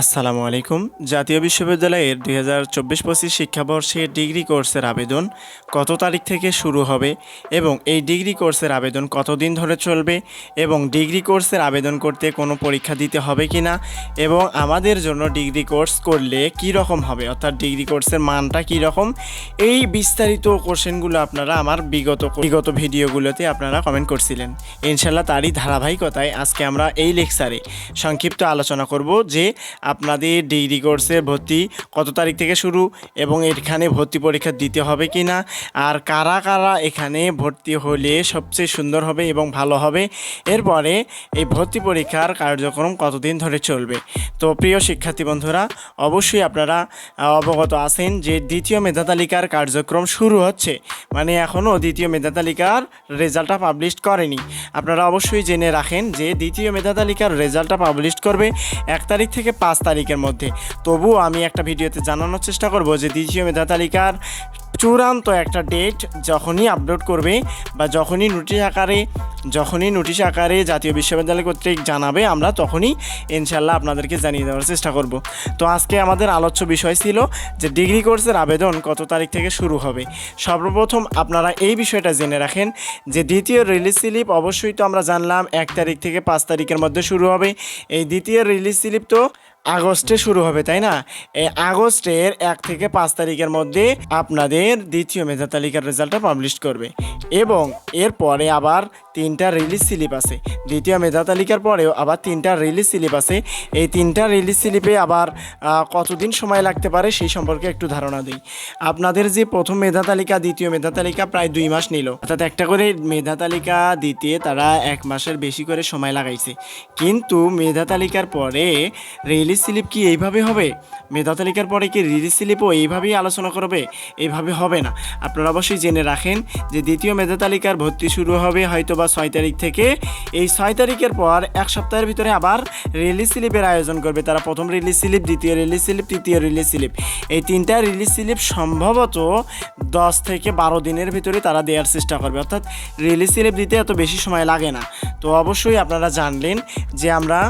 আসসালামু আলাইকুম। জাতীয় বিশ্ববিদ্যালয়ের দুই হাজার চব্বিশ পঁচিশ শিক্ষাবর্ষে ডিগ্রি কোর্সের আবেদন কত তারিখ থেকে শুরু হবে এবং এই ডিগ্রি কোর্সের আবেদন কতদিন ধরে চলবে এবং ডিগ্রি কোর্সের আবেদন করতে কোনো পরীক্ষা দিতে হবে কি না এবং আমাদের জন্য ডিগ্রি কোর্স করলে কি রকম হবে? অর্থাৎ ডিগ্রি কোর্সের মানটা কি রকম? এই বিস্তারিত কোশ্চেনগুলো আপনারা আমার বিগত বিগত ভিডিওগুলোতে আপনারা কমেন্ট করছিলেন। ইনশাল্লাহ তারই ধারাবাহিকতায় আজকে আমরা এই লেকচারে সংক্ষিপ্ত আলোচনা করব যে আপনাদের ডিগ্রি কোর্সে ভর্তি কত তারিখ থেকে শুরু এবং এখানে ভর্তি পরীক্ষা দিতে হবে কি না আর কারা কারা এখানে ভর্তি হলে সবচেয়ে সুন্দর হবে এবং ভালো হবে? এরপরে এই ভর্তি পরীক্ষার কার্যক্রম কতদিন ধরে চলবে? তো প্রিয় শিক্ষার্থী বন্ধুরা, অবশ্যই আপনারা অবগত আছেন যে দ্বিতীয় মেধা তালিকার কার্যক্রম শুরু হচ্ছে। মানে এখনও দ্বিতীয় মেধা তালিকার রেজাল্টটা পাবলিশ করেনি। আপনারা অবশ্যই জেনে রাখেন যে দ্বিতীয় মেধা তালিকার রেজাল্টটা পাবলিশ করবে এক তারিখ থেকে পাঁচ তারিখের মধ্যে। তবুও আমি একটা ভিডিওতে জানানোর চেষ্টা করব যে দ্বিতীয় মেধা তালিকার চূড়ান্ত একটা ডেট যখনই আপলোড করবে বা যখনই নোটিশ আকারে, যখনই নোটিশ আকারে জাতীয় বিশ্ববিদ্যালয় কর্তৃক জানাবে, আমরা তখনই ইনশাল্লাহ আপনাদেরকে জানিয়ে দেওয়ার চেষ্টা করব। তো আজকে আমাদের আলোচ্য বিষয় ছিল যে ডিগ্রি কোর্সের আবেদন কত তারিখ থেকে শুরু হবে। সর্বপ্রথম আপনারা এই বিষয়টা জেনে রাখেন যে দ্বিতীয় রিলিজ স্লিপ অবশ্যই তো আমরা জানলাম, এক তারিখ থেকে পাঁচ তারিখের মধ্যে শুরু হবে। এই দ্বিতীয় রিলিজ স্লিপ তো আগস্টে শুরু হবে, তাই না? এই আগস্টের এক থেকে পাঁচ তারিখের মধ্যে আপনাদের দ্বিতীয় মেধা তালিকার রেজাল্টটা পাবলিশ করবে। এবং এরপরে আবার তিনটা রিলিজ স্লিপ আছে। দ্বিতীয় মেধা তালিকার পরেও আবার তিনটা রিলিজ স্লিপ আছে। এই তিনটা রিলিজ স্লিপে আবার কতদিন সময় লাগতে পারে সেই সম্পর্কে একটু ধারণা দিই। আপনাদের যে প্রথম মেধা তালিকা, দ্বিতীয় মেধা তালিকা প্রায় দুই মাস নিল। অর্থাৎ একটা করে মেধা তালিকা দিতে তারা এক মাসের বেশি করে সময় লাগাইছে। কিন্তু মেধা তালিকার পরে রিলিজ স্লিপ কি এইভাবে হবে? মেধা তালিকার পরে কি রিলিজ স্লিপও এইভাবেই আলোচনা করবে? এইভাবে হবে না। আপনারা অবশ্যই জেনে রাখেন যে দ্বিতীয় মেধা তালিকার ভর্তি শুরু হবে হয়তো বা ছয় তারিখ থেকে। এই ছয় তারিখের পর এক সপ্তাহের ভিতরে আবার রিলিজ স্লিপের আয়োজন করবে তারা। প্রথম রিলিজ স্লিপ দ্বিতীয় রিলিজ স্লিপ তৃতীয় রিলিজ স্লিপ এই তিনটা রিলিজ স্লিপ সম্ভবত দশ থেকে বারো দিনের ভিতরে তারা দেওয়ার চেষ্টা করবে। অর্থাৎ রিলিজ স্লিপ দিতে এত বেশি সময় লাগে না। তো অবশ্যই আপনারা জানলেন যে আমরা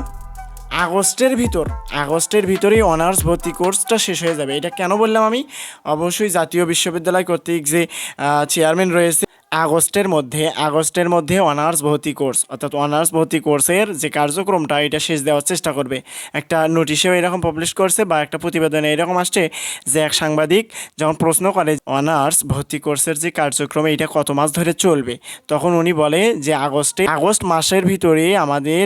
আগস্টের ভিতর, আগস্টের ভিতরেই অনার্স ভর্তি কোর্সটা শেষ হয়ে যাবে। এটা কেন বললাম আমি? অবশ্যই জাতীয় বিশ্ববিদ্যালয় কর্তৃক যে চেয়ারম্যান রয়েছে, আগস্টের মধ্যে আগস্টের মধ্যে অনার্স ভর্তি কোর্স, অর্থাৎ অনার্স ভর্তি কোর্সের যে কার্যক্রমটা, এটা শেষ দেওয়ার চেষ্টা করবে। একটা নোটিশেও এরকম পাবলিশ করছে বা একটা প্রতিবেদনে এরকম আসছে যে, এক সাংবাদিক যখন প্রশ্ন করে অনার্স ভর্তি কোর্সের যে কার্যক্রম এটা কত মাস ধরে চলবে? তখন উনি বলে যে, আগস্টে, আগস্ট মাসের ভিতরে আমাদের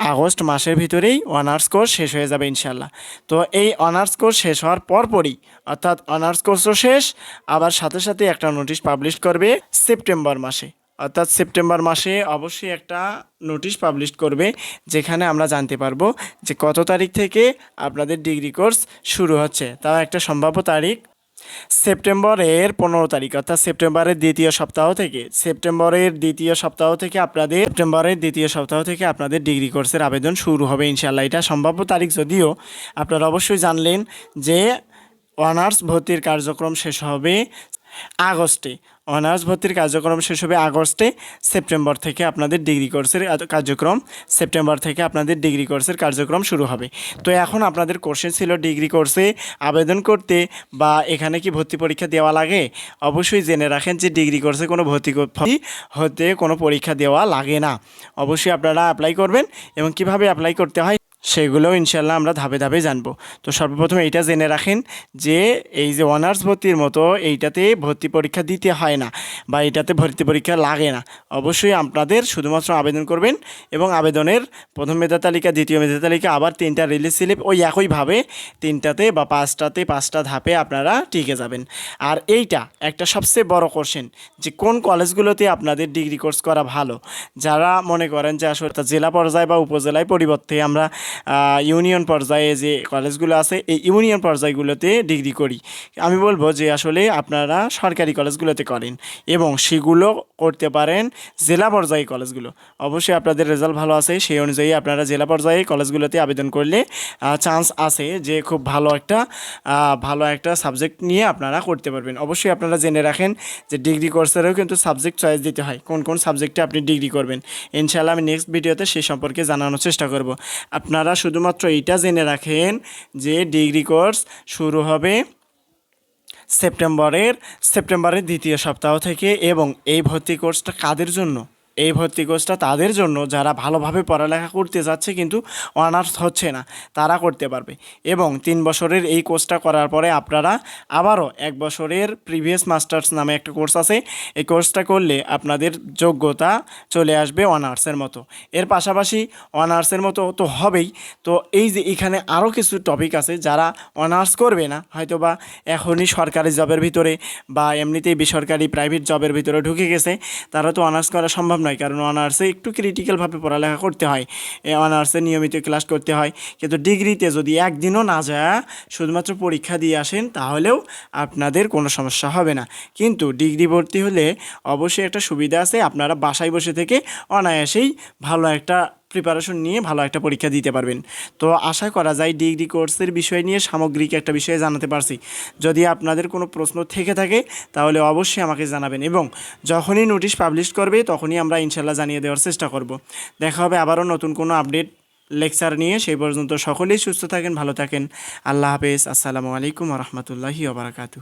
আগস্ট মাসের ভিতরেই অনার্স কোর্স শেষ হয়ে যাবে ইনশাল্লাহ তো এই অনার্স কোর্স শেষ হওয়ার পরপরই, অর্থাৎ অনার্স কোর্সও শেষ, আবার সাথে সাথে একটা নোটিশ পাবলিশ করবে সেপ্টেম্বর মাসে। অর্থাৎ সেপ্টেম্বর মাসে অবশ্যই একটা নোটিশ পাবলিশ করবে, যেখানে আমরা জানতে পারব যে কত তারিখ থেকে আপনাদের ডিগ্রি কোর্স শুরু হচ্ছে। তাও একটা সম্ভাব্য তারিখ সেপ্টেম্বরের পনেরো তারিখ, অর্থাৎ সেপ্টেম্বরের দ্বিতীয় সপ্তাহ থেকে, সেপ্টেম্বরের দ্বিতীয় সপ্তাহ থেকে আপনাদের, সেপ্টেম্বরের দ্বিতীয় সপ্তাহ থেকে আপনাদের ডিগ্রি কোর্সের আবেদন শুরু হবে ইনশাল্লাহ এটা সম্ভাব্য তারিখ যদিও আপনারা অবশ্যই জানলেন যে অনার্স ভর্তির কার্যক্রম শেষ হবে আগস্টে, অনার্স ভর্তির কার্যক্রম শেষ হবে আগস্টে, সেপ্টেম্বর থেকে আপনাদের ডিগ্রি কোর্সের কার্যক্রম, সেপ্টেম্বর থেকে আপনাদের ডিগ্রি কোর্সের কার্যক্রম শুরু হবে। তো এখন আপনাদের কোশ্চেন ছিল ডিগ্রি কোর্সে আবেদন করতে বা এখানে কি ভর্তি পরীক্ষা দেওয়া লাগে? অবশ্যই জেনে রাখেন যে ডিগ্রি কোর্সে কোনো ভর্তি হতে কোনো পরীক্ষা দেওয়া লাগে না। অবশ্যই আপনারা অ্যাপ্লাই করবেন এবং কীভাবে অ্যাপ্লাই করতে হয় সেগুলোও ইনশাল্লাহ আমরা ধাপে ধাপে জানব। তো সর্বপ্রথম এইটা জেনে রাখেন যে এই যে অনার্স ভর্তির মতো এইটাতে ভর্তি পরীক্ষা দিতে হয় না বা এটাতে ভর্তি পরীক্ষা লাগে না। অবশ্যই আপনাদের শুধুমাত্র আবেদন করবেন এবং আবেদনের প্রথম মেধা তালিকা, দ্বিতীয় মেধা তালিকা, আবার তিনটা রিলিজ স্লিপ ওই একইভাবে তিনটাতে বা পাঁচটাতে পাঁচটা ধাপে আপনারা টিকে যাবেন। আর এইটা একটা সবচেয়ে বড় কোশ্চেন যে কোন কলেজগুলোতে আপনাদের ডিগ্রি কোর্স করা ভালো? যারা মনে করেন যে আসলে জেলা পর্যায়ে বা উপজেলায় পরিবর্তে আমরা ইউনিয়ন পর্যায়ে যে কলেজগুলো আছে, এই ইউনিয়ন পর্যায়গুলোতে ডিগ্রি করি। আমি বলব যে আসলে আপনারা সরকারি কলেজগুলোতে করেন এবং সেগুলো করতে পারেন জেলা পর্যায়ে কলেজগুলো। অবশ্যই আপনাদের রেজাল্ট ভালো আছে, সেই অনুযায়ী আপনারা জেলা পর্যায়ে কলেজগুলোতে আবেদন করলে চান্স আছে যে খুব ভালো একটা ভালো একটা সাবজেক্ট নিয়ে আপনারা করতে পারবেন। অবশ্যই আপনারা জেনে রাখেন যে ডিগ্রি কোর্সেরও কিন্তু সাবজেক্ট চয়েস দিতে হয়, কোন কোন সাবজেক্টে আপনি ডিগ্রি করবেন। ইনশাআল্লাহ আমি নেক্সট ভিডিওতে সেই সম্পর্কে জানানোর চেষ্টা করব। আপনারা আপনারা শুধুমাত্র এটা জেনে রাখেন যে ডিগ্রি কোর্স শুরু হবে সেপ্টেম্বরের সেপ্টেম্বরের দ্বিতীয় সপ্তাহ থেকে এবং এই ভর্তি কোর্সটা কাদের জন্য? এই ভর্তি কোর্সটা তাদের জন্য যারা ভালোভাবে পড়ালেখা করতে যাচ্ছে কিন্তু অনার্স হচ্ছে না, তারা করতে পারবে। এবং তিন বছরের এই কোর্সটা করার পরে আপনারা আবারও এক বছরের প্রিভিয়াস মাস্টার্স নামে একটা কোর্স আছে, এই কোর্সটা করলে আপনাদের যোগ্যতা চলে আসবে অনার্সের মতো। এর পাশাপাশি অনার্সের মতো তো হবেই, তো এই যে এখানে আরও কিছু টপিক আছে যারা অনার্স করবে না হয়তো বা এখনই সরকারি জবের ভিতরে বা এমনিতেই বেসরকারি প্রাইভেট জবের ভিতরে ঢুকে গেছে, তারা তো অনার্স করা সম্ভব নয়। কারণ অনার্সে একটু ক্রিটিক্যালভাবে পড়ালেখা করতে হয়। অনার্সে নিয়মিত ক্লাস করতে হয়। কিন্তু ডিগ্রিতে যদি একদিনও না যায়, শুধুমাত্র পরীক্ষা দিয়ে আসেন, তাহলেও আপনাদের কোনো সমস্যা হবে না। কিন্তু ডিগ্রি ভর্তি হলে অবশ্যই একটা সুবিধা আছে, আপনারা বাসায় বসে থেকে অনায়াসেই ভালো একটা প্রিপারেশন নিয়ে ভালো একটা পরীক্ষা দিতে পারবেন। তো আশা করা যায় ডিগ্রি কোর্সের বিষয় নিয়ে সামগ্রিক একটা বিষয়ে জানাতে পারছি। যদি আপনাদের কোনো প্রশ্ন থেকে থাকে, তাহলে অবশ্যই আমাকে জানাবেন এবং যখনই নোটিশ পাবলিশ করবে, তখনই আমরা ইনশাল্লাহ জানিয়ে দেওয়ার চেষ্টা করব। দেখা হবে আবারও নতুন কোনো আপডেট লেকচার নিয়ে। সেই পর্যন্ত সকলেই সুস্থ থাকেন, ভালো থাকেন। আল্লাহ হাফেজ। আসসালামু আলাইকুম রহমতুল্লাহি ওবরাকাতু